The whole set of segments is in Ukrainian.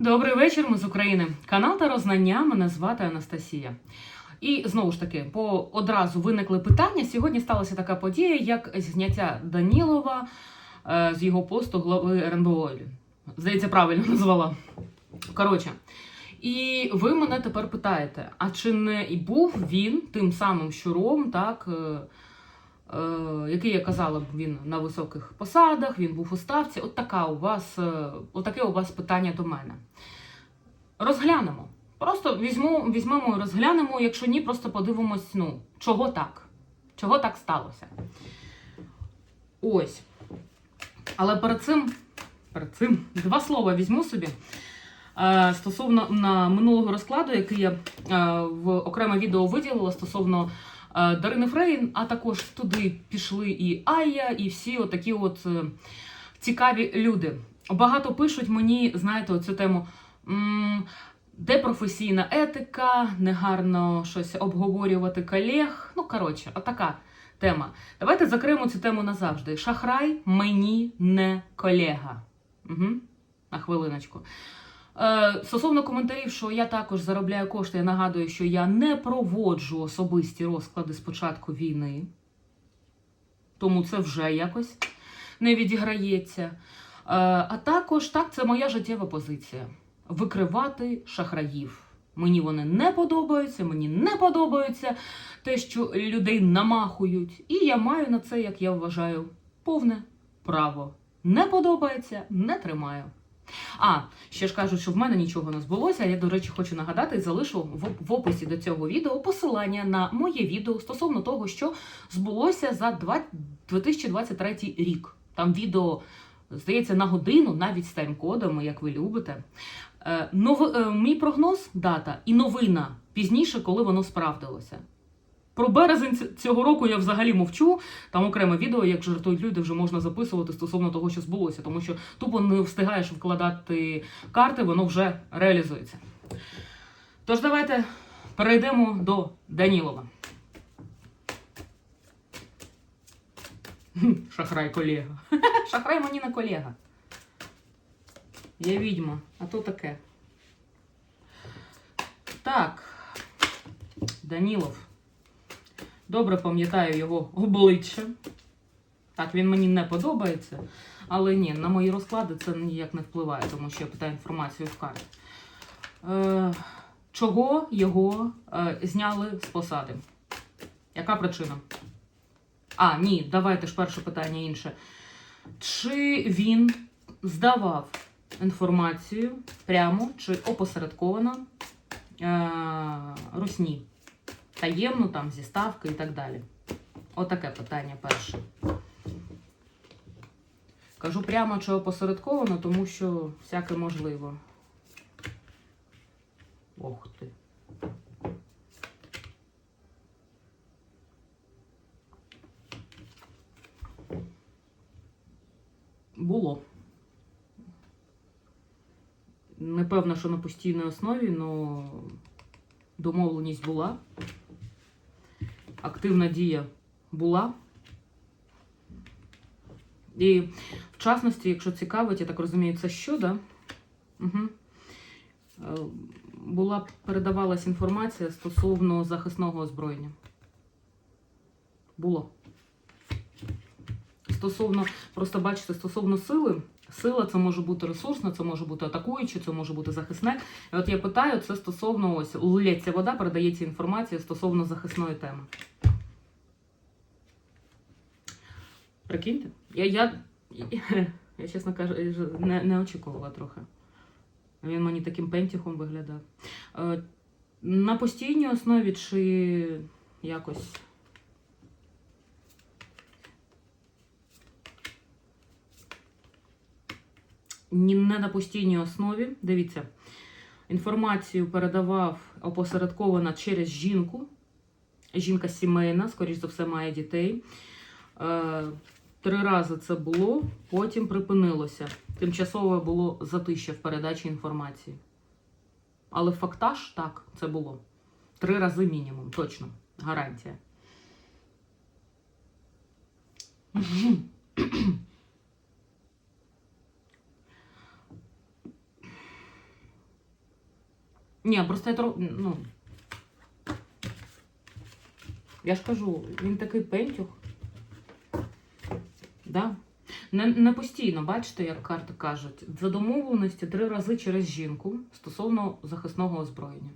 Добрий вечір, ми з України. Канал та Рознання. Мене звати Анастасія. І знову ж таки, по одразу виникли питання. Сьогодні сталася така подія, як зняття Данілова е, з його посту глави РНБО. Здається, правильно назвала. Коротше. І ви мене тепер питаєте: а чи не і був він тим самим щуром, так? е, який я казала, він на високих посадах, він був у ставці. От така у вас, е, от у вас питання до мене. Розглянемо. Просто візьму, візьмемо і розглянемо, якщо ні, просто подивимось, ну, чого так? Чого так сталося? Ось. Але перед цим, перед цим два слова візьму собі. Е, Стосовно на минулого розкладу, який я е, в окреме відео виділила стосовно е, Дарини Фрейн, а також туди пішли і Айя, і всі отакі от е, цікаві люди. Багато пишуть мені, знаєте, оцю тему. Де професійна етика, негарно щось обговорювати колег. Ну, коротше, отака тема. Давайте закриємо цю тему назавжди. Шахрай мені не колега. Угу. На хвилиночку. Е, стосовно коментарів, що я також заробляю кошти, я нагадую, що я не проводжу особисті розклади з початку війни. Тому це вже якось не відіграється. Е, а також так, це моя життєва позиція викривати шахраїв. Мені вони не подобаються, мені не подобається те, що людей намахують. І я маю на це, як я вважаю, повне право. Не подобається, не тримаю. А, ще ж кажуть, що в мене нічого не збулося. Я, до речі, хочу нагадати залишу в, описі до цього відео посилання на моє відео стосовно того, що збулося за 2023 рік. Там відео, здається, на годину, навіть з тайм-кодами, як ви любите. Е, нов, е, мій прогноз, дата і новина пізніше, коли воно справдилося. Про березень цього року я взагалі мовчу. Там окреме відео, як жартують люди, вже можна записувати стосовно того, що збулося, тому що тупо не встигаєш вкладати карти, воно вже реалізується. Тож давайте перейдемо до Данілова. Шахрай колега. Шахрай мені не колега. Я відьма, а то таке. Так. Данілов. Добре пам'ятаю його обличчя. Так, він мені не подобається. Але ні, на мої розклади це ніяк не впливає, тому що я питаю інформацію в карті. Е, чого його е, зняли з посади? Яка причина? А, ні, давайте ж перше питання інше. Чи він здавав інформацію прямо чи опосередковано е, русні? Таємну там зі ставки і так далі. Отаке питання перше. Кажу прямо чи опосередковано, тому що всяке можливо. Ох ти. Було. Не певно, що на постійній основі, але домовленість була. Активна дія була. І в частності, якщо цікавить, я так розумію, це що, да? Угу. Була передавалась інформація стосовно захисного озброєння. Було. Стосовно, просто бачите, стосовно сили, сила це може бути ресурсна, це може бути атакуюче, це може бути захисне. І от я питаю, це стосовно ось лється вода, передається інформація стосовно захисної теми. Прикиньте? Я, я, я чесно кажу, не, не очікувала трохи. Він мені таким пентіхом виглядав. Е, на постійній основі чи якось. Не на постійній основі. Дивіться, інформацію передавав опосередковано через жінку. Жінка сімейна, скоріш за все, має дітей. Три рази це було, потім припинилося. Тимчасове було затища в передачі інформації. Але фактаж так, це було. Три рази мінімум, точно. Гарантія. Ні, просто я ну. Я ж кажу, він такий пентюх. Не, не постійно, бачите, як карти кажуть, за домовленості три рази через жінку стосовно захисного озброєння.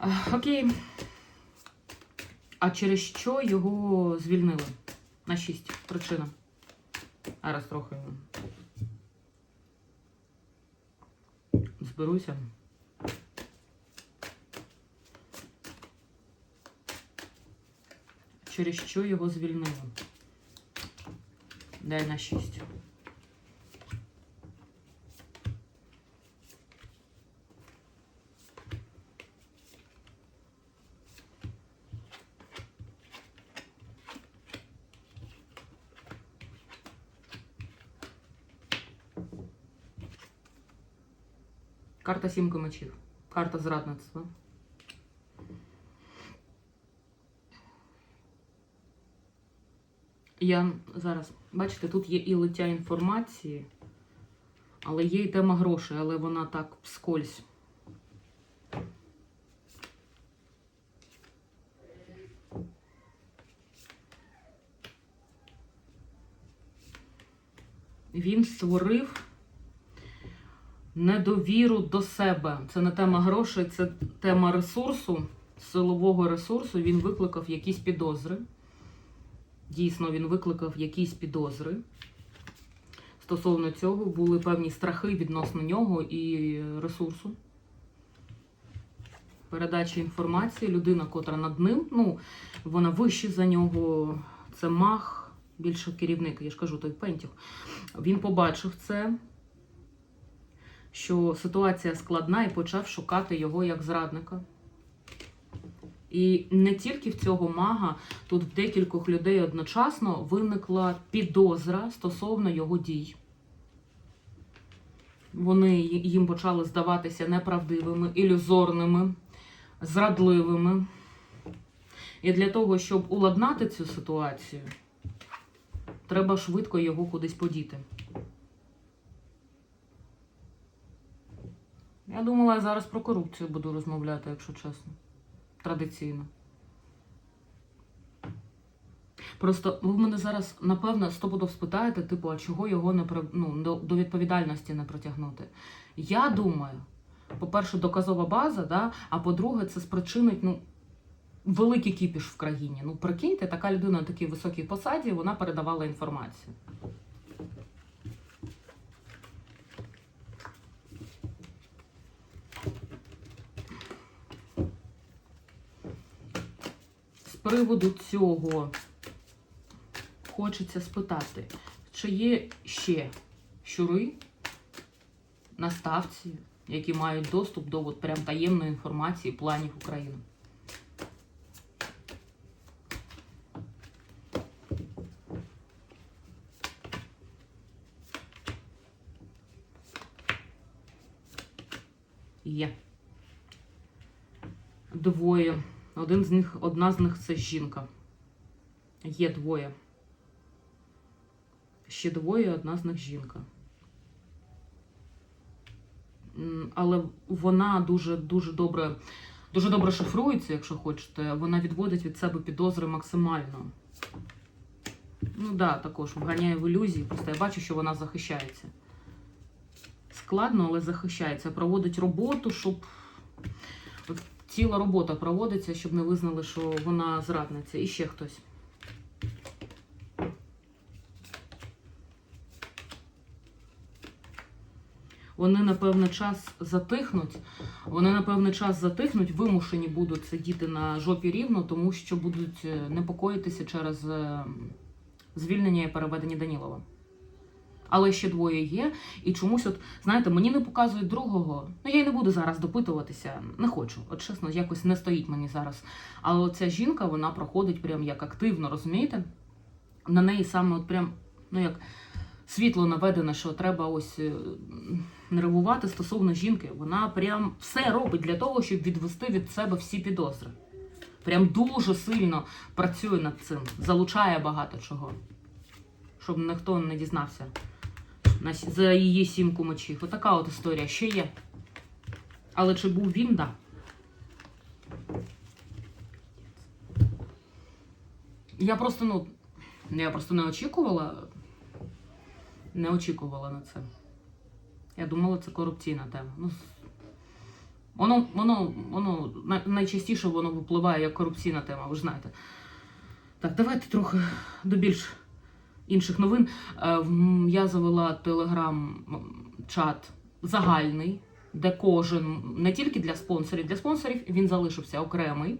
Е, Окей. А через що його звільнили? На шість. Причина. Зараз трохи зберуся. Через що його звільнили? Дай на шість. Карта сімки мечів. Карта зрадництва. Я зараз, бачите, тут є і лиття інформації, але є і тема грошей, але вона так вскользь. Він створив недовіру до себе. Це не тема грошей, це тема ресурсу, силового ресурсу. Він викликав якісь підозри. Дійсно, він викликав якісь підозри. Стосовно цього були певні страхи відносно нього і ресурсу. Передача інформації, людина, котра над ним, ну, вона вище за нього, це мах, більше керівник, я ж кажу, той Пентюх. Він побачив це, що ситуація складна, і почав шукати його як зрадника. І не тільки в цього мага, тут в декількох людей одночасно виникла підозра стосовно його дій. Вони їм почали здаватися неправдивими, ілюзорними, зрадливими. І для того, щоб уладнати цю ситуацію, треба швидко його кудись подіти. Я думала, я зараз про корупцію буду розмовляти, якщо чесно традиційно. Просто ви мене зараз, напевно, стопудов спитаєте, типу, а чого його не ну, до, до відповідальності не притягнути? Я думаю, по-перше, доказова база, да? а по-друге, це спричинить ну, великий кіпіш в країні. Ну, прикиньте, така людина на такій високій посаді, вона передавала інформацію. Приводу цього хочеться спитати, чи є ще щури на ставці, які мають доступ до от прям таємної інформації планів України? Є. Двоє. Один з них, одна з них це жінка. Є двоє. Ще двоє, одна з них жінка. Але вона дуже дуже добре, дуже добре шифрується, якщо хочете. Вона відводить від себе підозри максимально. Ну да, також вганяє в ілюзії. Просто я бачу, що вона захищається. Складно, але захищається. Проводить роботу, щоб ціла робота проводиться, щоб не визнали, що вона зрадниця. І ще хтось. Вони на певний час затихнуть. Вони на певний час затихнуть, вимушені будуть сидіти на жопі рівно, тому що будуть е, непокоїтися через е, звільнення і переведення Данілова. Але ще двоє є, і чомусь, от, знаєте, мені не показують другого. Ну, я й не буду зараз допитуватися, не хочу. От чесно, якось не стоїть мені зараз. Але оця жінка, вона проходить прям як активно, розумієте? На неї саме от прям, ну як світло наведено, що треба ось е, нервувати стосовно жінки. Вона прям все робить для того, щоб відвести від себе всі підозри. Прям дуже сильно працює над цим, залучає багато чого, щоб ніхто не дізнався за її сімку мечів. Отака от історія ще є. Але чи був він, да. Я просто, ну, я просто не очікувала. Не очікувала на це. Я думала, це корупційна тема. Ну, воно, воно, воно найчастіше воно випливає як корупційна тема, ви ж знаєте. Так, давайте трохи до більш інших новин. Е, Я завела телеграм-чат загальний, де кожен не тільки для спонсорів, для спонсорів він залишився окремий.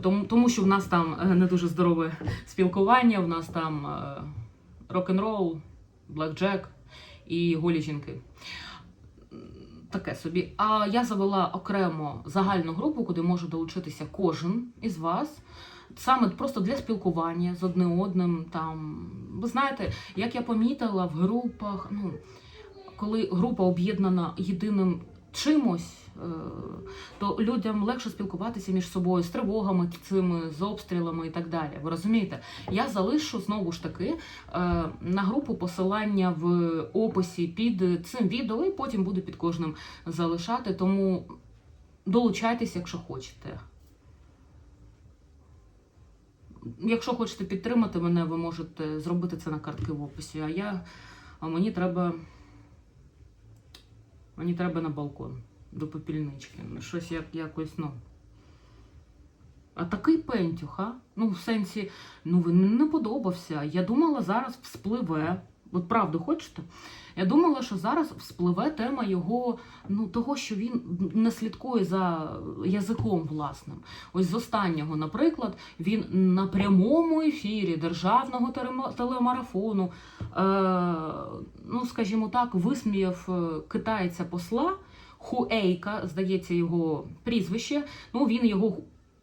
Тому, тому що в нас там е, не дуже здорове спілкування, в нас там е, рок-н-рол, блекджек і голі жінки. Таке собі. А я завела окремо загальну групу, куди може долучитися кожен із вас. Саме просто для спілкування з одним одним. Там ви знаєте, як я помітила в групах, ну коли група об'єднана єдиним чимось, е, то людям легше спілкуватися між собою з тривогами цими, з обстрілами і так далі. Ви розумієте? Я залишу знову ж таки е, на групу посилання в описі під цим відео, і потім буду під кожним залишати. Тому долучайтесь, якщо хочете. Якщо хочете підтримати мене, ви можете зробити це на картки в описі. А я а мені треба. Мені треба на балкон до попільнички. Ну, Щось як, якось, ну. А такий пентюх, а? Ну, в сенсі, ну він мені не подобався. Я думала, зараз вспливе. От правду хочете? Я думала, що зараз вспливе тема його, ну того, що він не слідкує за язиком власним. Ось з останнього, наприклад, він на прямому ефірі державного телемарафону, е, ну скажімо так, висміяв е, китайця посла Хуейка, здається, його прізвище. Ну він його,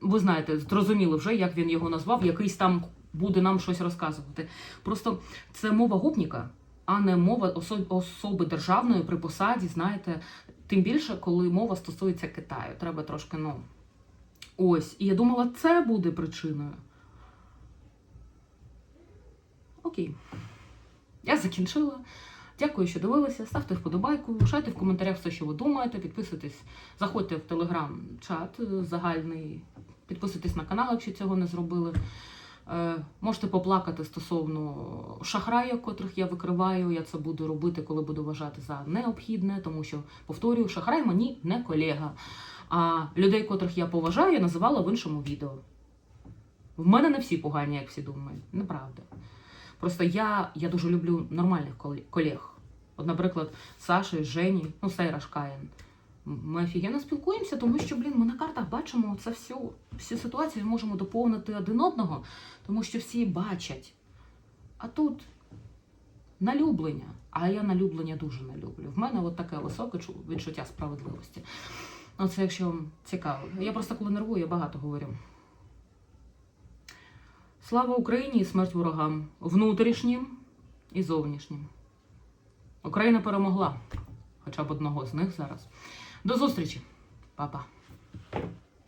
ви знаєте, зрозуміли вже, як він його назвав, якийсь там буде нам щось розказувати. Просто це мова гопніка, а не мова осо- особи державної при посаді, знаєте. Тим більше, коли мова стосується Китаю. Треба трошки, ну. Ось. І я думала, це буде причиною. Окей. Я закінчила. Дякую, що дивилися. Ставте вподобайку, лишайте в коментарях все, що ви думаєте. Підписуйтесь, заходьте в телеграм-чат е, загальний. Підписуйтесь на канал, якщо цього не зробили. Е, можете поплакати стосовно шахрайок, котрих я викриваю. Я це буду робити, коли буду вважати за необхідне, тому що, повторюю, шахрай мені не колега. А людей, котрих я поважаю, я називала в іншому відео. В мене не всі погані, як всі думають. Неправда. Просто я, я дуже люблю нормальних колег. От, наприклад, Саші, Жені, ну, Сейра Шкаєн. Ми офігенно спілкуємося, тому що, блін, ми на картах бачимо це всю, всю ситуацію, можемо доповнити один одного, тому що всі бачать. А тут налюблення. А я налюблення дуже не люблю. В мене от таке високе відчуття справедливості. Ну, це якщо вам цікаво. Я просто коли нервую, я багато говорю. Слава Україні і смерть ворогам внутрішнім і зовнішнім. Україна перемогла, хоча б одного з них зараз. До зустрічі, Па-па.